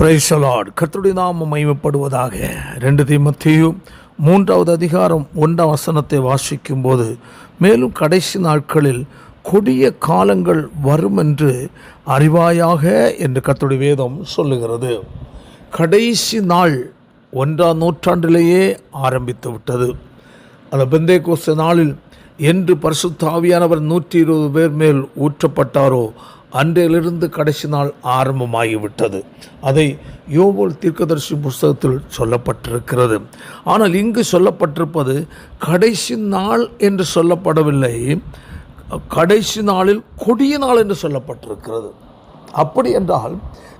பிரைசலாட் கர்த்தருடைய நாமம் மகிமைப்படுவதாக. ரெண்டு தீமத்தையும் மூன்றாவது அதிகாரம் ஒன்றாம் வசனத்தை வாசிக்கும் போது மேலும் கடைசி நாட்களில் கொடிய காலங்கள் வரும் என்று அறிவாயாக என்று கர்த்தருடைய வேதம் சொல்லுகிறது. கடைசி நாள் ஒன்றாம் நூற்றாண்டிலேயே ஆரம்பித்து விட்டது. அந்த பெந்தே கோச நாளில் என்று பரிசுத்த ஆவியானவர் நூற்றி இருபது பேர் மேல் ஊற்றப்பட்டாரோ அன்றையிலிருந்து கடைசி நாள் ஆரம்பமாகிவிட்டது. அதை யோவோல் தீர்க்கதரிசி புஸ்தகத்தில் சொல்லப்பட்டிருக்கிறது. ஆனால் இங்கு சொல்லப்பட்டிருப்பது கடைசி நாள் என்று சொல்லப்படவில்லை. கடைசி நாளில் கொடிய நாள் என்று சொல்லப்பட்டிருக்கிறது. அப்படி என்றால்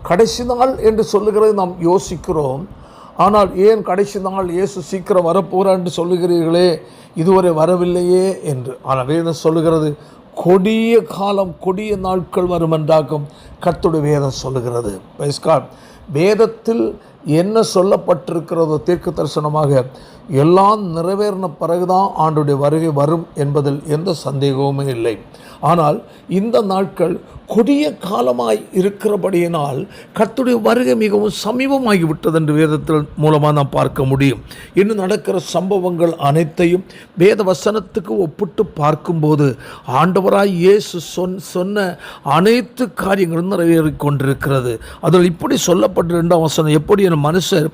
கடைசி நாள் என்று சொல்லுகிறது நாம் யோசிக்கிறோம். ஆனால் ஏன் கடைசி நாள் இயேசு சீக்கிரம் வரப்போகிறான் என்று சொல்லுகிறீர்களே இதுவரை வரவில்லையே என்று. ஆனால் வேதம் சொல்லுகிறது கொடிய காலம் கொடிய நாட்கள் வரும் என்றாகும் கத்துடைய வேதம் சொல்லுகிறது. வேதத்தில் என்ன சொல்லப்பட்டிருக்கிறதோ தீர்க்க தரிசனமாக எல்லாம் நிறைவேறின பிறகுதான் ஆண்டுடைய வருகை வரும் என்பதில் எந்த சந்தேகமுமே இல்லை. ஆனால் இந்த நாட்கள் கொடிய காலமாய் இருக்கிறபடியினால் கத்துடைய வருகை மிகவும் சமீபமாகிவிட்டது என்று வேதத்தில் மூலமாக நாம் பார்க்க முடியும். இன்னும் நடக்கிற சம்பவங்கள் அனைத்தையும் வேத வசனத்துக்கு ஒப்பிட்டு பார்க்கும்போது ஆண்டவராய் இயேசு சொன் சொன்ன அனைத்து காரியங்களும் நிறைவேறிக் கொண்டிருக்கிறது. அதில் இப்படி சொல்லப்பட்ட ரெண்டாம் வசனம் எப்படி மனுஷர்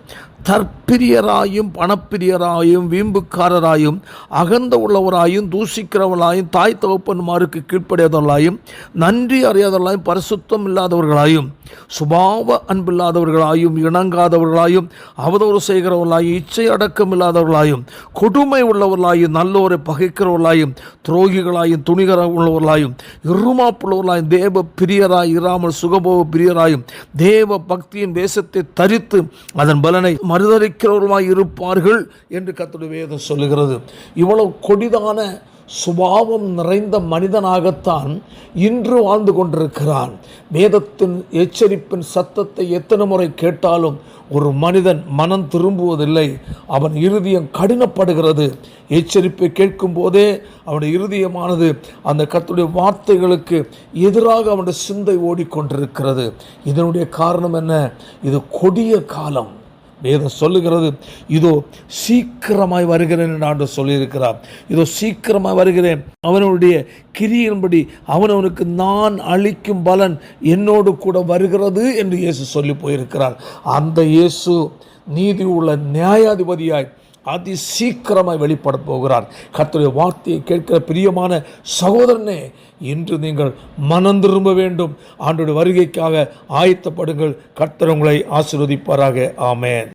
தற்பிரியராயும் பணப்பிரியராயும் வீம்புக்காரராயும் அகந்த உள்ளவராயும் தூசிக்கிறவர்களாயும் தாய் தகப்பன்மாருக்கு கீழ்ப்படையாதவர்களாயும் நன்றி அறியாதவர்களாயும் பரிசுத்தம் இல்லாதவர்களாயும் சுபாவ அன்பில்லாதவர்களாயும் இணங்காதவர்களாயும் அவதூறு செய்கிறவர்களாயும் இச்சை அடக்கம் இல்லாதவர்களாயும் கொடுமை உள்ளவர்களாயும் நல்லோரை பகைக்கிறவர்களாயும் துரோகிகளாயும் துணிகர உள்ளவர்களாயும் இருமாப்புள்ளவர்களாயும் தேவ பிரியராய் இராமல் சுகபோக பிரியராயும் தேவ பக்தியின் வேஷத்தை தரித்து அதன் பலனை மறுதளிக்கிறவர்களாய் இருப்பார்கள் என்று கத்துடைய வேதம் சொல்லுகிறது. இவ்வளவு கொடிதான சுபாவம் நிறைந்த மனிதனாகத்தான் இன்று வாழ்ந்து கொண்டிருக்கிறான். வேதத்தின் எச்சரிப்பின் சத்தத்தை எத்தனை முறை கேட்டாலும் ஒரு மனிதன் மனம் திரும்புவதில்லை. அவன் இருதயம் கடினப்படுகிறது. எச்சரிப்பை கேட்கும் போதே அவனுடைய இருதயமானது அந்த கத்துடைய வார்த்தைகளுக்கு எதிராக அவனுடைய சிந்தை ஓடிக்கொண்டிருக்கிறது. இதனுடைய காரணம் என்ன? இது கொடிய காலம். வேதம் சொல்லுகிறது இதோ சீக்கிரமாய் வருகிறேன் என்று ஆண்டு சொல்லியிருக்கிறார். இதோ சீக்கிரமாய் வருகிறேன். அவனுடைய கிரியின்படி அவனவனுக்கு நான் அளிக்கும் பலன் என்னோடு கூட வருகிறது என்று இயேசு சொல்லி போயிருக்கிறார். அந்த இயேசு நீதி உள்ள நியாயாதிபதியாய் அதி சீக்கிரமாய் வெளிப்பட போகிறார். கர்த்தருடைய வார்த்தையை கேட்கிற பிரியமான சகோதரனே இன்று நீங்கள் மனம் திரும்ப வேண்டும். ஆண்டோட வருகைக்காக ஆயத்தப்படுங்கள். கர்த்தர் உங்களை ஆசிர்வதிப்பாராக. ஆமேன்.